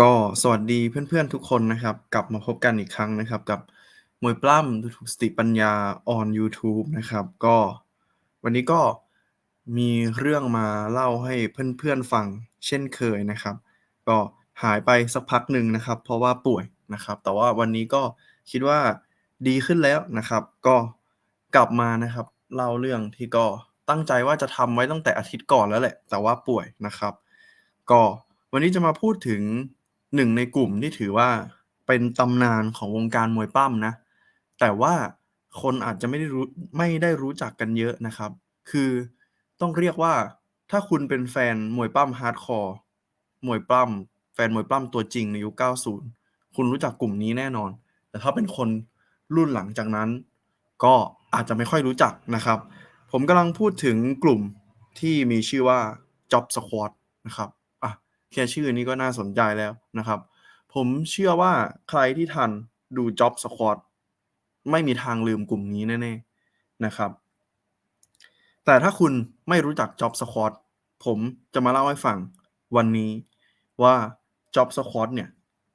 ก็สวัสดีเพื่อนๆทุกคนนะครับ กลับมาพบกันอีกครั้งนะครับ กับมวยปล้ำดูถูกสติปัญญา on YouTube นะครับ ก็วันนี้ก็มีเรื่องมาเล่าให้เพื่อนๆฟังเช่นเคยนะครับ ก็หายไปสักพักหนึ่งนะครับ เพราะว่าป่วยนะครับ แต่ว่าวันนี้ก็คิดว่าดีขึ้นแล้วนะครับ ก็กลับมานะครับเล่าเรื่องที่ก็ตั้งใจว่าจะทำไว้ตั้งแต่อาทิตย์ก่อนแล้วแหละ แต่ว่าป่วยนะครับ ก็วันนี้จะมาพูดถึง หนึ่งในกลุ่มที่ถือว่าเป็นตำนานของวงการมวยปล้ำนะ แต่ว่าคนอาจจะไม่ได้รู้ไม่ได้รู้จักกันเยอะนะครับ คือต้องเรียกว่าถ้าคุณเป็นแฟนมวยปล้ำฮาร์ดคอร์มวยปล้ำแฟนมวยปล้ำตัวจริงในยุค 90 คุณรู้จักกลุ่มนี้แน่นอน แต่ถ้าเป็นคนรุ่นหลังจากนั้น ก็อาจจะไม่ค่อยรู้จักนะครับ ผมกำลังพูดถึงกลุ่มที่มีชื่อว่า Job Squad นะครับ แค่ชื่อนี้ก็น่าสนใจแล้วนะครับ ผมเชื่อว่าใครที่ทันดู Job Squad ไม่มีทางลืมกลุ่มนี้แน่ๆนะครับ แต่ถ้าคุณไม่รู้จัก Job Squad ผมจะมาเล่าให้ฟังวันนี้ว่า Job Squad เนี่ย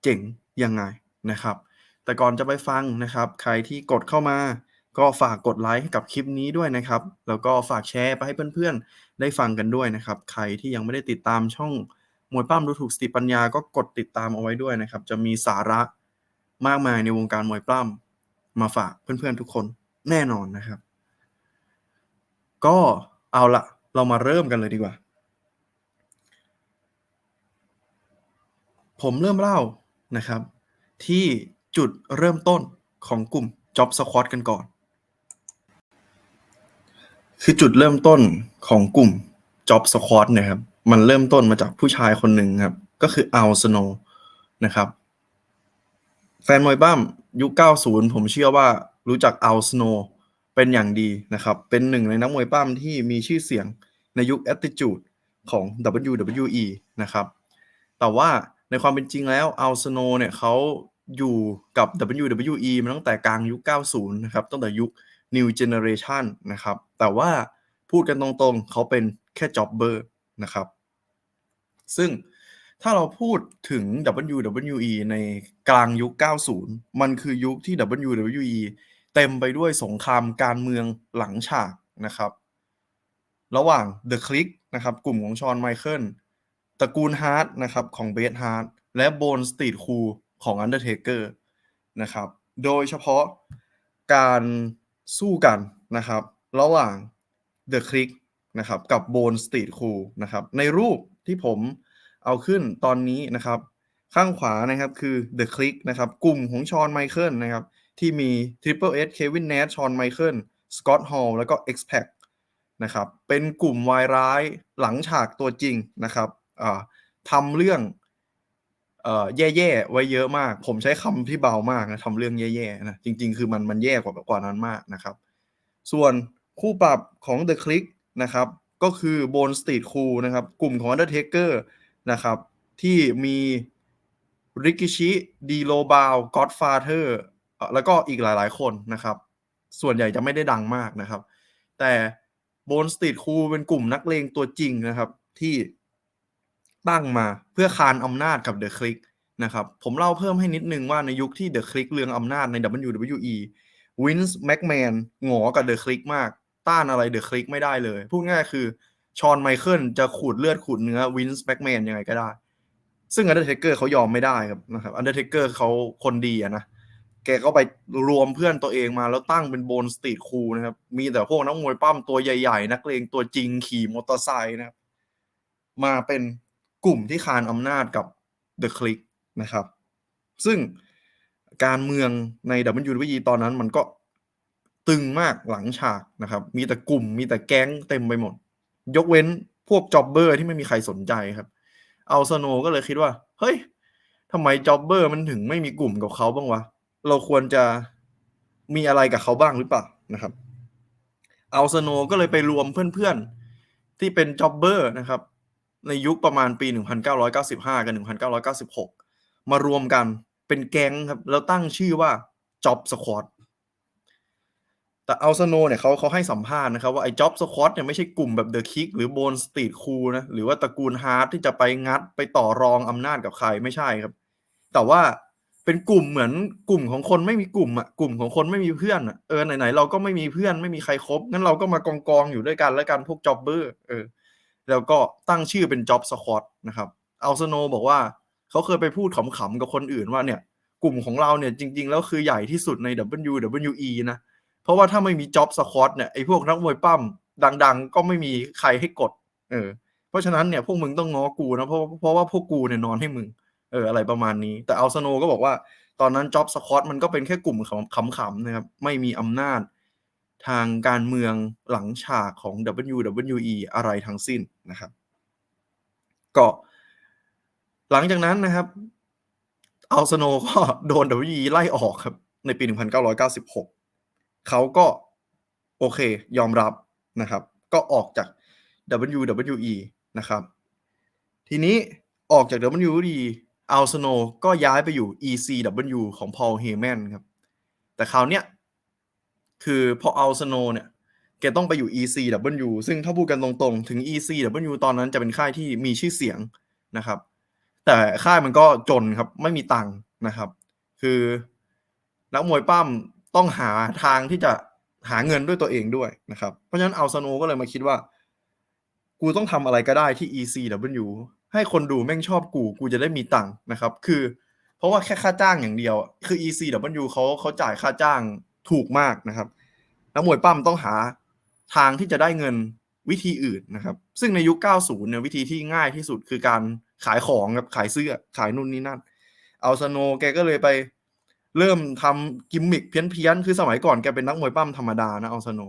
เจ๋งยังไงนะครับ แต่ก่อนจะไปฟังนะครับ ใครที่กดเข้ามาก็ฝากกดไลค์ให้กับคลิปนี้ด้วยนะครับ แล้วก็ฝากแชร์ไปให้เพื่อนๆ ได้ฟังกันด้วยนะครับ ใครที่ยังไม่ได้ติดตามช่อง มวยปั้มดูถูกสติปัญญาก็กดติดตามเอาไว้ด้วยนะครับ จะมีสาระมากมายในวงการมวยปล้ำมาฝากเพื่อนๆทุกคนแน่นอนนะครับ ก็เอาละเรามาเริ่มกันเลยดีกว่า ผมเริ่มเล่านะครับ ที่จุดเริ่มต้นของกลุ่ม Job Squad กันก่อน คือจุดเริ่มต้นของกลุ่ม Job Squad นะครับ มันเริ่มต้นมาจากผู้ชายคนหนึ่งครับ ก็คืออัลสโนนะครับ แฟนมวยบ้ามยุค 90 ผมเชื่อว่ารู้จักอัลสโนเป็นอย่างดีนะครับ เป็นหนึ่งในนักมวยปั้มที่มีชื่อเสียงในยุค Attitude ของ WWE นะครับ แต่ว่าในความเป็นจริงแล้วอัลสโนเนี่ยเขาอยู่กับ WWE มาตั้งแต่กลางยุค 90 นะครับ ตั้งแต่ยุค New Generation นะครับ แต่ว่าพูดกันตรงๆ เขาเป็นแค่จ็อบเบอร์ นะครับ ซึ่งถ้าเราพูดถึง WWE ในกลางยุค 90 มันคือยุคที่ WWE เต็มไปด้วยสงครามการเมืองหลังฉากนะครับ ระหว่าง The Click นะครับกลุ่มของชอนไมเคิลตระกูลฮาร์ดนะครับของเบสฮาร์ดและโบนสตีดคูของ Undertaker นะครับ โดยเฉพาะการสู้กันนะครับ ระหว่าง The Click นะครับกับ Bone Street Crew นะครับในรูปที่ผมเอาขึ้นตอนนี้นะครับ ข้างขวานะครับคือ The Click นะครับกลุ่มของชอนไมเคิลนะครับที่มี Triple H เควินเนชชอนไมเคิลสกอตฮอลแล้วก็ X-Pac นะครับเป็นกลุ่มวายร้ายหลังฉากตัวจริงนะครับทำเรื่องแย่ๆไว้เยอะมาก ผมใช้คำที่เบามากนะทำเรื่องแย่ๆนะจริง ๆ คือมันมันแย่กว่ากว่านั้นมากนะครับ ส่วนคู่ปรับของ The Click นะครับ ก็คือ Bone Street Crew นะครับ กลุ่มของ Undertaker นะครับ ที่มีริกิชิดีโลบาวก็อดฟาเธอร์แล้วก็อีกหลายๆ คนนะครับ ส่วนใหญ่จะไม่ได้ดังมากนะครับ แต่ Bone Street Crew เป็นกลุ่มนักเลงตัวจริงนะครับ ที่ตั้งมาเพื่อคานอำนาจกับ The Click นะครับผมเล่าเพิ่มให้นิดนึงว่าในยุคที่ The Click เรืองอำนาจใน WWE วินส์แม็กแมนหงอกับ The Click มาก ต้านอะไร The Click ไม่ได้เลย พูดง่ายคือชอนไมเคิลจะขูดเลือดขูดเนื้อวินส์แม็กแมนยังไงก็ได้ ซึ่งอันเดอร์เทเกอร์เขายอมไม่ได้ครับนะครับอันเดอร์เทเกอร์เขาคนดีอะนะแกก็ไปรวมเพื่อนตัวเองมาแล้วตั้งเป็นโบนสตรีทคูนะครับ มีแต่พวกนักมวยปั้มตัวใหญ่ๆ นักเลงตัวจริงขี่มอเตอร์ไซค์นะครับ มาเป็นกลุ่มที่คานอำนาจกับ The Click นะครับ ซึ่งการเมืองใน WWE ตอนนั้นมันก็ ตึงมากหลังฉากนะครับ มีแต่กลุ่มมีแต่แก๊งเต็มไปหมด ยกเว้นพวกจ็อบเบอร์ที่ไม่มีใครสนใจครับ เอาสโนก็เลยคิดว่า เฮ้ยทำไมจ็อบเบอร์มันถึงไม่มีกลุ่มกับเขาบ้างวะ เราควรจะมีอะไรกับเขาบ้างหรือเปล่านะครับ เอาสโนก็เลยไปรวมเพื่อนๆ ที่เป็นจ็อบเบอร์นะครับ ในยุคประมาณปี 1995 กับ 1996 มารวมกันเป็นแก๊งครับ แล้วตั้งชื่อว่า Job Squad แต่อัลซโนเนี่ยเขาเขาให้สัมภาษณ์นะครับว่าไอ้จ็อบสควอตเนี่ยไม่ใช่กลุ่มแบบเดอะคิกหรือโบนสตรีทคูนะหรือว่าตระกูลฮาร์ดที่จะไปงัดไปต่อรองอำนาจกับใครไม่ใช่ครับ แต่ว่าเป็นกลุ่มเหมือนกลุ่มของคนไม่มีกลุ่มอะกลุ่มของคนไม่มีเพื่อนอะเออไหนๆเราก็ไม่มีเพื่อนไม่มีใครคบงั้นเราก็มากองกองอยู่ด้วยกันแล้วกันพวกจ็อบเบอร์เออแล้วก็ตั้งชื่อเป็นจ็อบสควอตนะครับอัลซโนบอกว่าเขาเคยไปพูดขำๆกับคนอื่นว่าเนี่ย กลุ่มของเราเนี่ยจริง ๆ แล้วคือใหญ่ที่สุดใน WWE นะเพราะว่าถ้าไม่มีจ็อบสควอตเนี่ยไอ้พวกนักมวยปั้มดัง ๆ ก็ไม่มีใครให้กด เออ เพราะฉะนั้นเนี่ยพวกมึงต้องง้อกูนะเพราะเพราะว่าพวกกูเนี่ยนอนให้มึงเอออะไรประมาณนี้ แต่อัลซโนก็บอกว่า ตอนนั้นจ็อบสควอตมันก็เป็นแค่กลุ่มขำๆนะครับ ไม่มีอำนาจทางการเมืองหลังฉากของ WWE อะไรทั้งสิ้นนะครับ ก็หลังจากนั้นนะครับอัลซโนก็โดน WWE ไล่ออกครับ ในปี 1996 เขาก็โอเคยอมรับนะครับ ก็ออกจาก WWE นะครับ ทีนี้ออกจาก WWE อัลซโนก็ย้ายไปอยู่ ECW ของ Paul Heyman ครับ แต่คราวเนี้ยคือพออัลซโนเนี่ยแกต้องไปอยู่ ECW ซึ่งถ้าพูดกันตรงๆ ถึง ECW ตอนนั้นจะเป็นค่ายที่มีชื่อเสียงนะครับ แต่ค่ายมันก็จนครับ ไม่มีตังค์นะครับ คือนักมวยปั้ม ต้องหาทางที่จะหาเงินด้วยตัวเองด้วยนะครับ เพราะฉะนั้นอัลซโนก็เลยมาคิดว่า กูต้องทำอะไรก็ได้ที่ ECW ให้คนดูแม่งชอบกู กูจะได้มีตังค์นะครับ คือ เพราะว่าแค่ค่าจ้างอย่างเดียว คือ ECW เขาเขาจ่ายค่าจ้างถูกมากนะครับนักมวยปั้มต้องหาทางที่จะได้เงินวิธีอื่นนะครับ ซึ่งในยุค 90 เนี่ยวิธีที่ง่ายที่สุดคือการขายของครับขายเสื้อขายนู่นนี่นั่น เอาสโนแกก็เลยไป เริ่มทำกิมมิคเพี้ยนๆ คือสมัยก่อนแกเป็นนักมวยปั้มธรรมดานะเอาสโน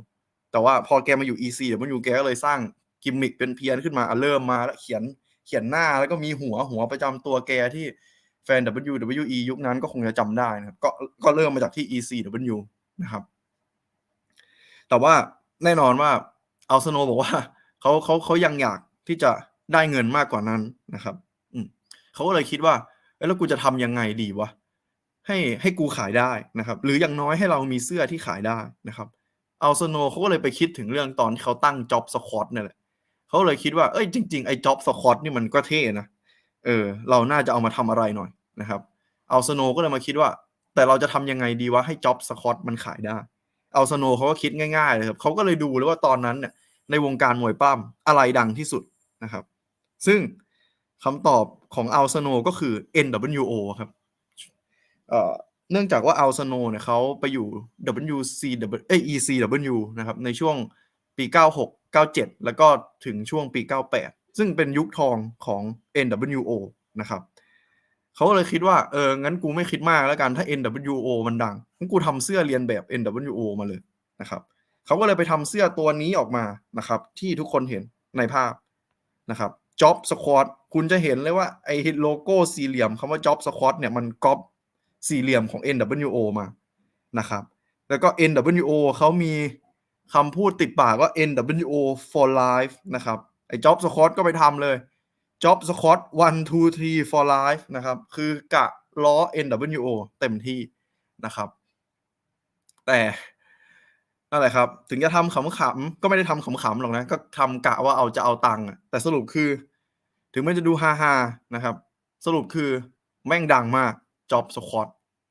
แต่ว่าพอแกมาอยู่ EC เดี๋ยวมันอยู่แกก็เลยสร้างกิมมิคเป็นเพี้ยนขึ้นมาเริ่มมาแล้วเขียนเขียนหน้าแล้วก็มีหัวหัวประจำตัวแกที่แฟน WWE ยุคนั้นก็คงจะจำได้นะครับก็ก็เริ่มมาจากที่ ECW นะครับ แต่ว่าแน่นอนว่าอัลสโนบอกว่าเขาเขาเขายังอยากที่จะได้เงินมากกว่านั้นนะครับ อืมเขาก็เลยคิดว่าแล้วกูจะทำยังไงดีวะ ให้ให้กูขายได้นะครับ หรืออย่างน้อยให้เรามีเสื้อที่ขายได้นะครับเอัลสโนเขาก็เลยไปคิดถึงเรื่องตอนที่เขาตั้งจ็อบสควอตเนี่ยแหละเขาเลยคิดว่าเอ้ยจริงๆไอ้จ็อบสควอตนี่มันก็เท่นะเออเราน่าจะเอามาทำอะไรหน่อยนะครับเอัลสโนก็เลยมาคิดว่า แต่เราจะทำยังไงดีวะให้จ็อบสควอตมันขายได้เอัลสโนเขาก็คิดง่ายๆเลยครับเขาก็เลยดูเลยว่าตอนนั้นเนี่ยในวงการมวยปั้มอะไรดังที่สุดนะครับ ซึ่งคำตอบของเอัลสโนก็คือ NWO ครับ เอ่อเนื่องจากว่าอัลสโนเนี่ยเขาไปอยู่ WCW เอ้ ECW นะครับในช่วงปี 96 97 แล้วก็ถึงช่วงปี 98 ซึ่งเป็นยุคทองของ NWO นะครับเขาก็เลยคิดว่าเอองั้นกูไม่คิดมากแล้วกันถ้า NWO มันดังงั้นกูทำเสื้อเรียนแบบ NWO มาเลยนะครับเขาก็เลยไปทำเสื้อตัวนี้ออกมานะครับ ที่ทุกคนเห็นในภาพนะครับ Job Squad คุณจะเห็นเลยว่าไอโลโก้สี่เหลี่ยมคำว่า Job Squad เนี่ยมันก๊อป สี่เหลี่ยมของ NWO มานะครับ แล้วก็ NWO เขามีคำพูดติดปากว่า NWO for life นะครับ ไอ้ Job Squad ก็ไปทำเลย Job Squad one two three for life นะครับ คือกะล้อ NWO เต็มที่นะครับ แต่นั่นแหละครับ ถึงจะทำขำๆก็ไม่ได้ทำขำๆหรอกนะ ก็ทำกะว่าเอาจะเอาตังค์อะแต่สรุปคือ ถึงแมันจะดูฮาๆนะครับ สรุปคือแม่งดังมาก Job Squad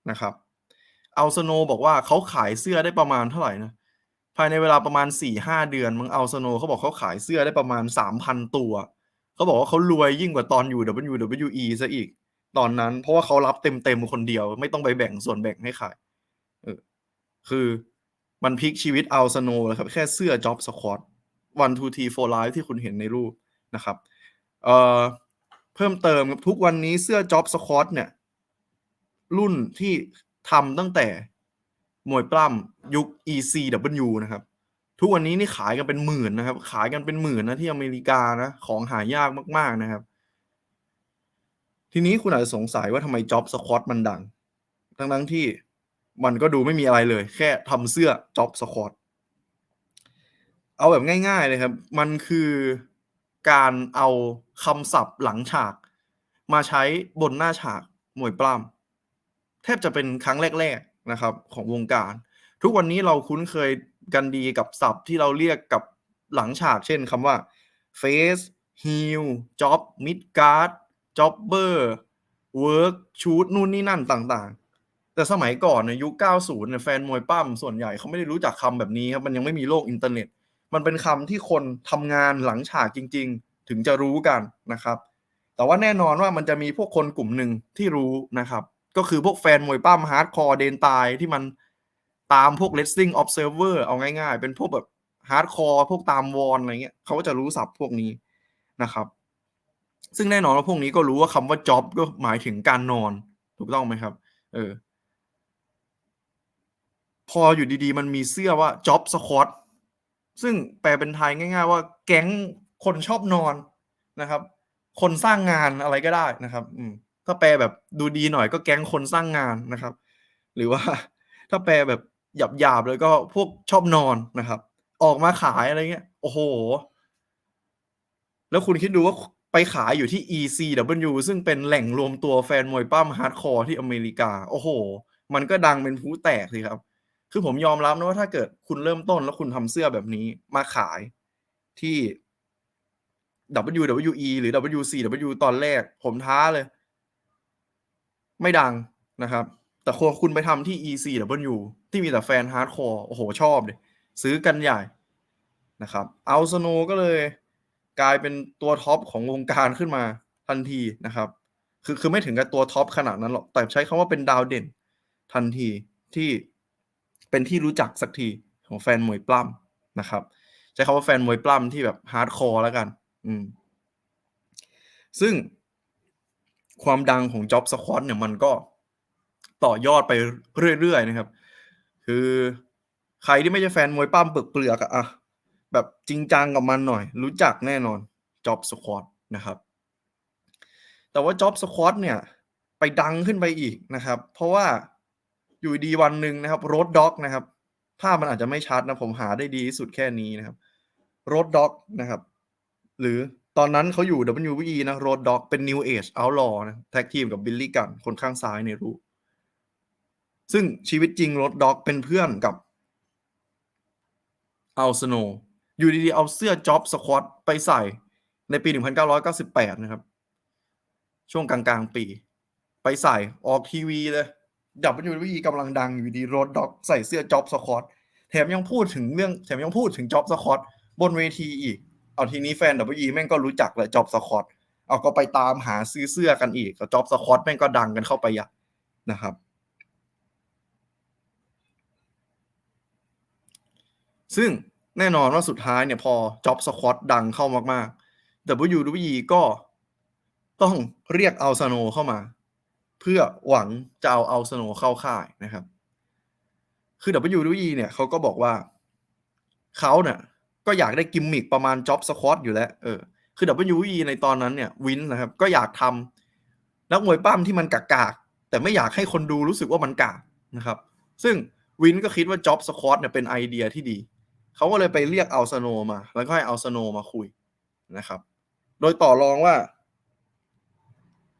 นะครับเอาสโนบอกว่าเขาขายเสื้อได้ประมาณเท่าไหร่นะภายในเวลาประมาณ4ี่ห้าเดือนมึงเอาสโนเขาบอกเขาขายเสื้อได้ประมาณสามพันตัว เขาบอกว่าเขารวยยิ่งกว่าตอนอยู่ WWE ซะอีก ตอนนั้น เพราะว่าเขารับเต็มๆคนเดียวไม่ต้องไปแบ่งส่วนแบ่งให้ใครเออคือมันพลิกชีวิตเอาสโนเลยครับ แค่เสื้อ Job Squad one two three for life ที่คุณเห็นในรูปนะครับเอ่อเพิ่มเติมกับทุกวันนี้เสื้อ Job Squad เนี่ย รุ่นที่ทำตั้งแต่มวยปล้ำยุค ECW นะครับ ทุกวันนี้นี่ขายกันเป็นหมื่นนะครับ ขายกันเป็นหมื่นนะที่อเมริกานะ ของหายากมาก ๆนะครับ ทีนี้คุณอาจจะสงสัยว่าทำไมจ็อบสควอตมันดัง ทั้งทั้งที่มันก็ดูไม่มีอะไรเลย แค่ทำเสื้อจ็อบสควอตเอาแบบง่ายๆเลยครับ มันคือการเอาคำศัพท์หลังฉาก มาใช้บนหน้าฉากมวยปล้ำ แทบจะเป็นครั้งแรกๆนะครับของวงการ ทุกวันนี้เราคุ้นเคยกันดีกับศัพท์ที่เราเรียกกับหลังฉาก เช่นคำว่า face heel job mid guard jobber work shoot นู่นนี่นั่นต่างๆ แต่สมัยก่อนในยุค 90เนี่ยแฟนมวยปั้มส่วนใหญ่เขาไม่ได้รู้จักคำแบบนี้ครับ มันยังไม่มีโลกอินเทอร์เน็ต มันเป็นคำที่คนทำงานหลังฉากจริง ๆ ถึงจะรู้กันนะครับ แต่ว่าแน่นอนว่ามันจะมีพวกคนกลุ่มหนึ่งที่รู้นะครับ ก็คือพวกแฟนมวยปั้มฮาร์ดคอร์เดนตายที่มันตามพวก wrestling observer เอาง่ายๆ เป็นพวกแบบฮาร์ดคอร์พวกตามวอนอะไรเงี้ยเขาก็จะรู้ศัพท์พวกนี้นะครับ ซึ่งแน่นอนว่าพวกนี้ก็รู้ว่าคำว่า job ก็หมายถึงการนอนถูกต้องไหมครับ เออ พออยู่ดีๆ มันมีเสื้อว่า job squad ซึ่งแปลเป็นไทยง่าย ๆ ว่าแก๊งคนชอบนอนนะครับ คนสร้างงานอะไรก็ได้นะครับ อืม ถ้าแปลแบบดูดีหน่อยก็แก๊งคนสร้างงานนะครับ หรือว่าถ้าแปลแบบหยาบๆเลยก็พวกชอบนอนนะครับ ออกมาขายอะไรเงี้ย โอ้โห แล้วคุณคิดดูว่าไปขายอยู่ที่ ECW ซึ่งเป็นแหล่งรวมตัวแฟนมวยปั้มฮาร์ดคอร์ที่อเมริกา โอ้โห มันก็ดังเป็นผู้แตกสิครับ คือผมยอมรับนะว่าถ้าเกิดคุณเริ่มต้นแล้วคุณทำเสื้อแบบนี้มาขายที่ WWE หรือ WCW ตอนแรก ผมท้าเลย ไม่ดังนะครับ แต่คคุณไปทำที่ ECW ที่มีแต่แฟนฮาร์ดคอร์โอ้โหชอบเลยซื้อกันใหญ่นะครับเอาสโนก็เลยกลายเป็นตัวท็อปของวงการขึ้นมาทันทีนะครับ คือคือไม่ถึงกับตัวท็อปขนาดนั้นหรอก แต่ใช้คำว่าเป็นดาวเด่นทันทีที่เป็นที่รู้จักสักทีของแฟนมวยปล้ำนะครับ ใช้คำว่าแฟนมวยปล้ำที่แบบฮาร์ดคอร์แล้วกัน อืมซึ่ง ความดังของจ็อบสควอตเนี่ยมันก็ต่อยอดไปเรื่อยๆนะครับ คือใครที่ไม่ใช่แฟนมวยปั้มเปลือกเปลือกอะแบบจริงจังกับมันหน่อย รู้จักแน่นอนจ็อบสควอตนะครับ แต่ว่าจ็อบสควอตเนี่ยไปดังขึ้นไปอีกนะครับ เพราะว่าอยู่ดีวันหนึ่งนะครับโรดด็อกนะครับ ภาพมันอาจจะไม่ชัดนะผมหาได้ดีที่สุดแค่นี้นะครับโรดด็อกนะครับ หรือ ตอนนั้นเขาอยู่ WWE นะโรดด็อกเป็น New Age Outlaw นะแท็กทีมกับบิลลี่กันคนข้างซ้ายในรูปซึ่งชีวิตจริงโรดด็อกเป็นเพื่อนกับเอัลสโนอยู่ดีๆ เอาเสื้อจ็อบสควอตไปใส่ในปี 1998 นะครับ ช่วงกลางๆ ปี ไปใส่ออกทีวีเลยดับเป็น WWE กำลังดังอยู่ดีโรดด็อกใส่เสื้อจ็อบสควอตแถมยังพูดถึงเรื่องแถมยังพูดถึงจ็อบสควอตบนเวทีอีก เอาทีนี้แฟน WWE แม่งก็รู้จักเลยจ็อบสคอตเอาก็ไปตามหาซื้อเสื้อกันอีกกับจ็อบสคอตแม่งก็ดังกันเข้าไปอะนะครับ ซึ่งแน่นอนว่าสุดท้ายเนี่ยพอจ็อบสคอตดังเข้ามากๆ WWE ก็ต้องเรียกอัลซาโนเข้ามา เพื่อหวังจะเอาอัลซาโนเข้าค่ายนะครับ คือ WWE เนี่ยเขาก็บอกว่าเขาเนี่ย ก็อยากได้กิมมิคประมาณจ็อบสควอตอยู่แล้วเออคือ WWE ในตอนนั้นเนี่ยวินนะครับ ก็อยากทำนักมวยปั้มที่มันกากากแต่ไม่อยากให้คนดูรู้สึกว่ามันกากนะครับ ซึ่งวินก็คิดว่าจ็อบสควอตเนี่ยเป็นไอเดียที่ดี เขาก็เลยไปเรียกอัลสโนมา แล้วก็ให้อัลสโนมาคุยนะครับ โดยต่อรองว่า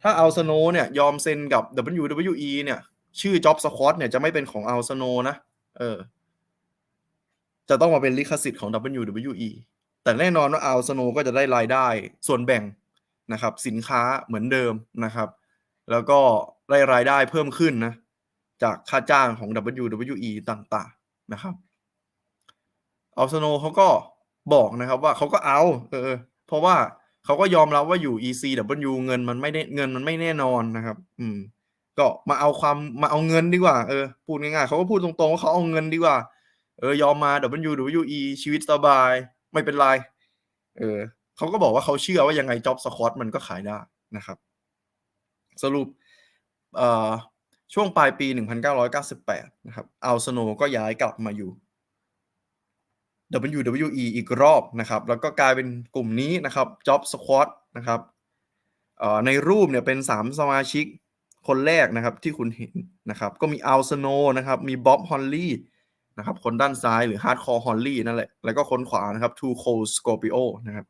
ถ้าอัลสโนเนี่ยยอมเซ็นกับ WWE เนี่ย ชื่อ Job Squad เนี่ยจะไม่เป็นของอัลสโนนะ เออ จะต้องมาเป็นลิขสิทธิ์ของ WWE แต่แน่นอนว่าอัลสโนก็จะได้รายได้ส่วนแบ่งนะครับสินค้าเหมือนเดิมนะครับ แล้วก็ได้รายได้เพิ่มขึ้นนะจากค่าจ้างของ WWE ต่างๆนะครับอัลสโนเขาก็บอกนะครับว่าเขาก็เอาเออเพราะว่าเขาก็ยอมรับว่าอยู่ ECW เงินมันไม่ได้เงินมันไม่แน่นอนนะครับ อืม ก็มาเอาความมาเอาเงินดีกว่า เออ พูดง่ายๆเขาก็พูดตรงๆว่าเขาเอาเงินดีกว่า เออยอมมา WWE ชีวิตสบายไม่เป็นไร เออเขาก็บอกว่าเขาเชื่อว่ายังไงจ็อบสคอตมันก็ขายได้นะครับ สรุปเอ่อช่วงปลายปี 1998 นะครับอัลสโนก็ย้ายกลับมาอยู่ WWE อีกรอบนะครับ แล้วก็กลายเป็นกลุ่มนี้นะครับ Job Squad นะครับในรูปเนี่ยเป็น 3 สมาชิกคนแรกนะครับที่คุณเห็นนะครับ ก็มีอัลสโนนะครับ มีบ๊อบฮอลลี่ นะครับ คนด้านซ้ายหรือฮาร์ดคอร์ฮอลลี่นั่นแหละ แล้วก็คนขวานะครับทูโคสโคปิโอนะครับ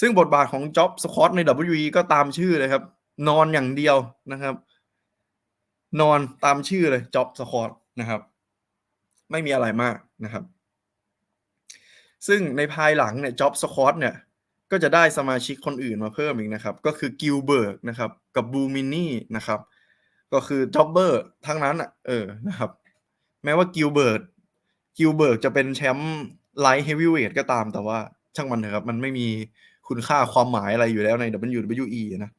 ซึ่งบทบาทของ Job Squad ใน WWE ก็ตามชื่อเลยครับ นอนอย่างเดียวนะครับ นอนตามชื่อเลย Job Squad นะครับ ไม่มีอะไรมากนะครับ ซึ่งในภายหลังเนี่ยจ็อบสคอตเนี่ยก็จะได้สมาชิกคนอื่นมาเพิ่มอีกนะครับ ก็คือกิลเบิร์กนะครับ กับบูมินี่นะครับ ก็คือจ็อบเบอร์ทั้งนั้นอะเออนะครับ แม้ว่ากิลเบิร์กกิลเบิร์กจะเป็นแชมป์ไลท์เฮฟวีเวทก็ตามแต่ว่าช่างมันเถอะครับ มันไม่มีคุณค่าความหมายอะไรอยู่แล้วใน WWE นะ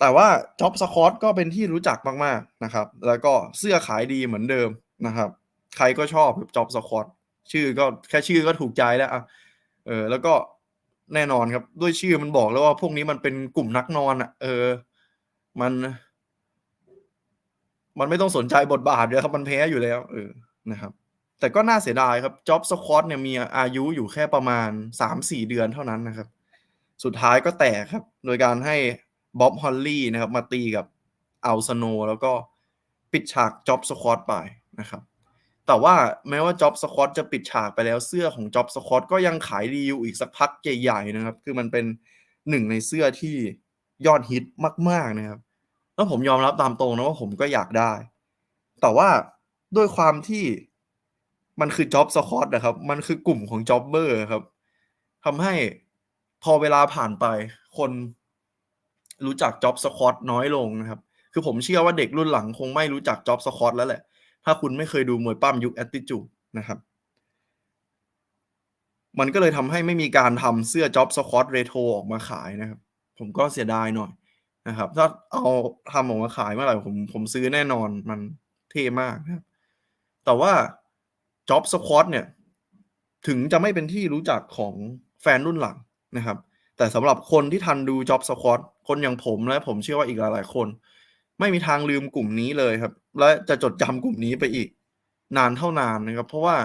แต่ว่าจ็อบสคอตก็เป็นที่รู้จักมาก ๆ นะครับ แล้วก็เสื้อขายดีเหมือนเดิมนะครับ ใครก็ชอบจ็อบสคอตชื่อก็แค่ชื่อก็ถูกใจแล้วอะเออ แล้วก็แน่นอนครับ ด้วยชื่อมันบอกแล้วว่าพวกนี้มันเป็นกลุ่มนักนอนอะ เออ มัน มันไม่ต้องสนใจบทบาทเลยครับมันแพ้อยู่แล้วเออนะครับ แต่ก็น่าเสียดายครับจ็อบสควอตเนี่ยมีอายุอยู่แค่ประมาณ 3-4 เดือนเท่านั้นนะครับ สุดท้ายก็แตกครับ โดยการให้บ๊อบฮอลลี่นะครับ มาตีกับอัลสโนแล้วก็ปิดฉากจ็อบสควอตไปนะครับ แต่ว่าแม้ว่าจ็อบสควอตจะปิดฉากไปแล้วเสื้อของจ็อบสควอตก็ยังขายดีอยู่อีกสักพักใหญ่ๆนะครับ คือมันเป็นหนึ่งในเสื้อที่ยอดฮิตมาก ๆนะครับ แล้วผมยอมรับตามตรงนะว่าผมก็อยากได้ แต่ว่าด้วยความที่มันคือจ็อบสควอตนะครับ มันคือกลุ่มของจ็อบเบอร์ครับทำให้พอเวลาผ่านไป คนรู้จักจ็อบสควอตน้อยลงนะครับ คือผมเชื่อว่าเด็กรุ่นหลังคงไม่รู้จักจ็อบสควอตแล้วแหละ ถ้าคุณไม่เคยดูมวยปั้มยุคแอตติจูดนะครับ มันก็เลยทำให้ไม่มีการทำเสื้อจ็อบสควอตเรโทรออกมาขายนะครับ ผมก็เสียดายหน่อย นะครับ ถ้าเอาทำออกมาขายเมื่อไหร่ผมผมซื้อแน่นอนมันเท่มากนะครับ แต่ว่าจ็อบสควอตเนี่ย ถึงจะไม่เป็นที่รู้จักของแฟนรุ่นหลังนะครับ แต่สำหรับคนที่ทันดูจ็อบสควอตคนอย่างผมและผมเชื่อว่าอีกหลายๆคน ไม่มีทางลืมกลุ่มนี้เลยครับ และจะจดจำกลุ่มนี้ไปอีก นานเท่านานนะครับ เพราะว่า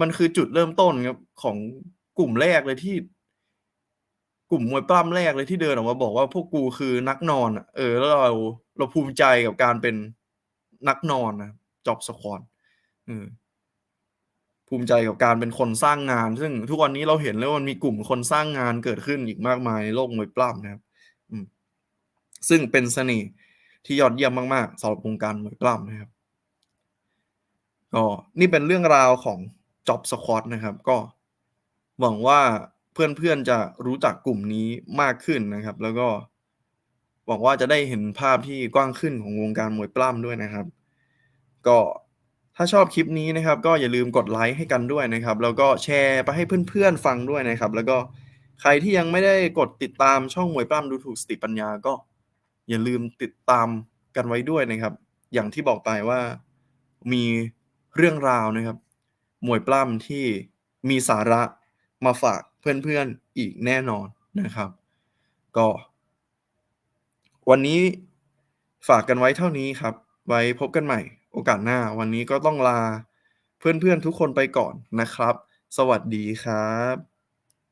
มันคือจุดเริ่มต้นครับของกลุ่มแรกเลยที่ กลุ่มมวยปล้ำแรกเลยที่เดินออกมาบอกว่าพวกกูคือนักนอนอะ เออ แล้วเราเราภูมิใจกับการเป็นนักนอนนะจ็อบสควอตเออภูมิใจกับการเป็นคนสร้างงาน ซึ่งทุกวันนี้เราเห็นแล้วมันมีกลุ่มคนสร้างงานเกิดขึ้นอีกมากมายในโลกมวยปล้ำนะครับซึ่งเป็นเสน่ห์ที่ยอดเยี่ยมมากๆสำหรับวงการมวยปล้ำนะครับก็นี่เป็นเรื่องราวของจ็อบสควอตนะครับ ก็หวังว่า เพื่อนๆจะรู้จักกลุ่มนี้มากขึ้นนะครับ แล้วก็หวังว่าจะได้เห็นภาพที่กว้างขึ้นของวงการมวยปล้ำด้วยนะครับ ก็ถ้าชอบคลิปนี้นะครับ ก็อย่าลืมกดไลค์ให้กันด้วยนะครับ แล้วก็แชร์ไปให้เพื่อนๆฟังด้วยนะครับ แล้วก็ใครที่ยังไม่ได้กดติดตามช่องมวยปล้ำดูถูกสติปัญญาก็ อย่าลืมติดตามกันไว้ด้วยนะครับ อย่างที่บอกไปว่ามีเรื่องราวนะครับมวยปล้ำที่มีสาระมาฝาก เพื่อนๆอีกแน่นอนนะครับ ก็ วันนี้ฝากกันไว้เท่านี้ครับ ไว้พบกันใหม่โอกาสหน้า วันนี้ก็ต้องลาเพื่อนๆทุกคนไปก่อนนะครับ สวัสดีครับ